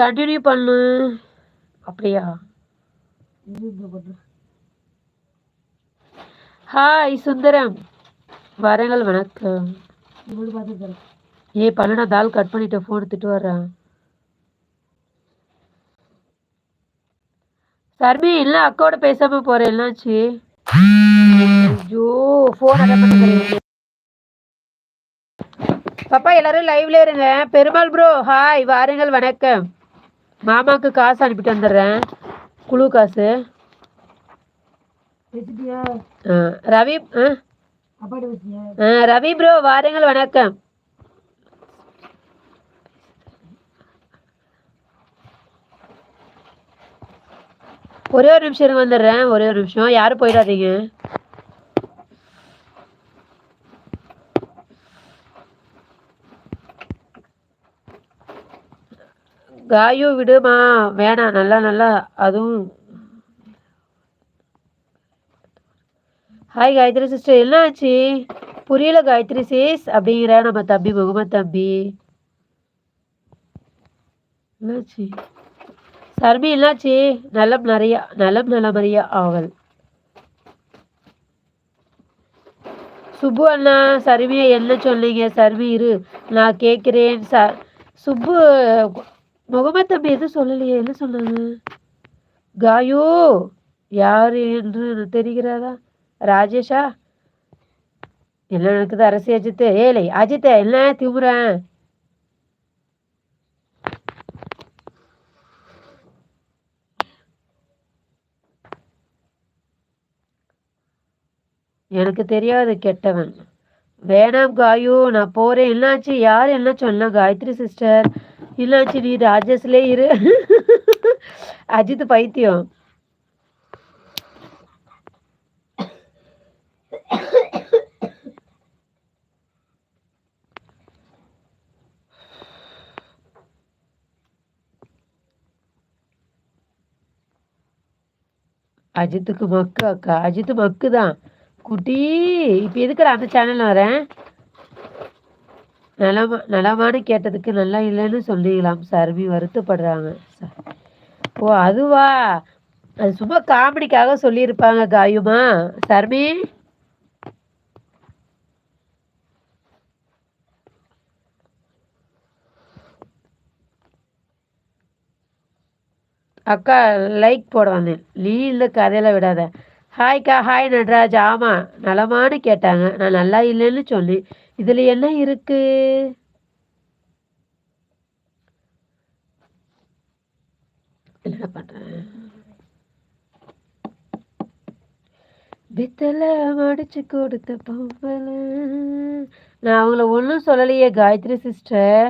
Continue பண்ணு. அப்படியா? Hi Sundaram. வரங்கள் வணக்கம். ஏ பண்ணடா தால் கட் பண்ணிட்டு ஃபோன் எடுத்துட்டு வர்றேன் சர்மி இல்லை அக்காவோட பேசாம போறேன் என்னாச்சு? ஐயோ ஃபோன் அட்டன் பண்ணுறேன் பாப்பா எல்லாரும் லைவ்ல இருங்க. பெருமாள் ப்ரோ ஹாய் வாருங்கள் வணக்கம். மாமாக்கு காசு அனுப்பிட்டு வந்துடுறேன். குழு காசு. ரவி ரவி ப்ரோ வாருங்கள் வணக்கம். ஒரே ஒரு நிமிஷம் வந்துடுறேன். ஒரே ஒரு நிமிஷம். யாரும் போயிடாதீங்க. காயோ விடுமா? வேணாம் நல்லா நல்லா. அதுவும். ஹாய் காயத்ரி சிஸ்டர் என்ன ஆச்சு புரியல காயத்ரி சிஸ் அப்படிங்கிற நம்ம தம்பி முகமது தம்பி. என்னாச்சு? சர்மி என்னாச்சு? நலம் நிறைய நலம் நலமறியா ஆவல். சுப்பு அண்ணா சர்மியை என்ன சொன்னீங்க? சர்மி இரு. நான் கேட்குறேன் ச சுப்பு முகமது தம்பி எதுவும் சொல்லலையே? என்ன சொன்னது காயோ யார் என்று தெரிகிறதா ராஜேஷா? என்ன நடக்குது அரசு அஜித் ஏலை அஜித் என்ன திமுறேன் எனக்கு தெரியாது கெட்டவன். வேணாம் காயு நான் போறேன். என்னாச்சு? யார் என்ன சொன்னா? காயத்ரி சிஸ்டர் என்னாச்சு நீ ராஜேஷ்லே இரு. அஜித் பைத்தியம். அஜித்துக்கு மக்கு அக்கா. அஜித்து மக்கு தான் குட்டி இப்போ எதுக்குற அந்த சேனல் வரேன் நலமா நலமானு கேட்டதுக்கு நல்லா இல்லைன்னு சொல்லிக்கலாம் சர்மி வருத்தப்படுறாங்க. ஓ அதுவா? அது சும்மா காமெடிக்காக சொல்லியிருப்பாங்க காயுமா? சர்மி? அக்கா லைக் போட வந்தேன் நீ இல்லை கதையில விடாத ஹாய்க்கா ஹாய் நட்ராஜ். ஆமாம் நலமானு கேட்டாங்க. நான் நல்லா இல்லைன்னு சொல்லி இதுல என்ன இருக்கு? என்ன பண்றேன் பித்தல மடிச்சு கொடுத்த பொம்பளை. நான் அவங்கள ஒன்றும் சொல்லலையே காயத்ரி சிஸ்டர்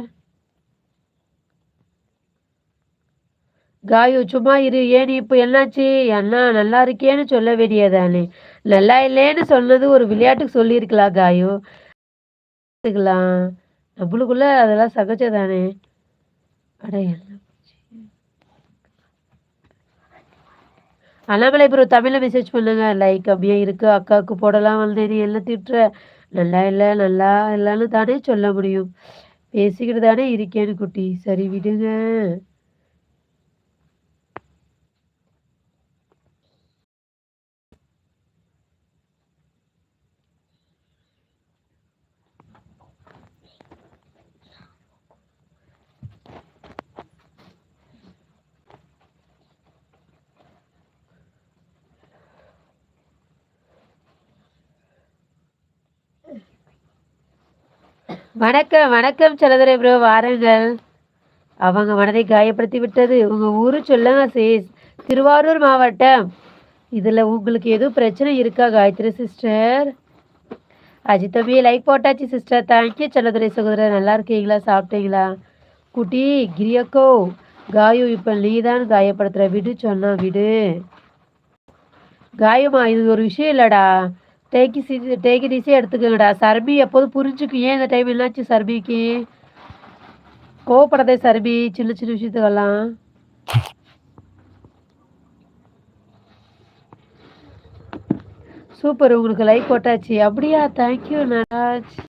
காயு சும்மா இரு. ஏன் இப்போ என்னாச்சு? அண்ணா நல்லா இருக்கேன்னு சொல்ல வேண்டியதானே. நல்லா இல்லைன்னு சொன்னது ஒரு விளையாட்டுக்கு சொல்லியிருக்கலாம் காயு. எடுத்துக்கலாம். நம்மளுக்குள்ள அதெல்லாம் சகஜதானே அட அண்ணாமலை ப்ரோ தமிழில் மெசேஜ் பண்ணுங்க. லைக் அப்படியே இருக்கு. அக்காவுக்கு போடலாம் வந்து நீ என்ன திட்டுற. நல்லா இல்லை நல்லா இல்லைன்னு தானே சொல்ல முடியும். பேசிக்கிட்டு தானே இருக்கேன்னு குட்டி. சரி விடுங்க. வணக்கம் வணக்கம் சலதுரை ப்ரோ வாருங்கள். அவங்க மனதை காயப்படுத்தி விட்டது உங்கள் ஊரு சொல்லுங்க சேஸ் திருவாரூர் மாவட்டம். இதில் உங்களுக்கு எதுவும் பிரச்சனை இருக்கா காயத்ரி சிஸ்டர் அஜித் தம்பி லைக் போட்டாச்சு சிஸ்டர் தேங்க்யூ சலதுரை சகோதரர். நல்லா இருக்கீங்களா? சாப்பிட்டீங்களா? குட்டி கிரியக்கோ காயு இப்போ நீ தான் காயப்படுத்துகிற விடு சொன்னா விடு. காயமா இது ஒரு விஷயம் இல்லைடா. Take it easy take it எடுத்துக்கங்கடா எடுத்துக்கோங்கடா. சர்பி எப்போதும் புரிஞ்சுக்கும்? ஏன் இந்த டைம் என்னாச்சு சர்பிக்கு? கோவப்படாதே சர்பி சின்ன சின்ன விஷயத்துக்கெல்லாம். சூப்பர் உங்களுக்கு லைக் போட்டாச்சு. அப்படியா தேங்க்யூ நராஜ்.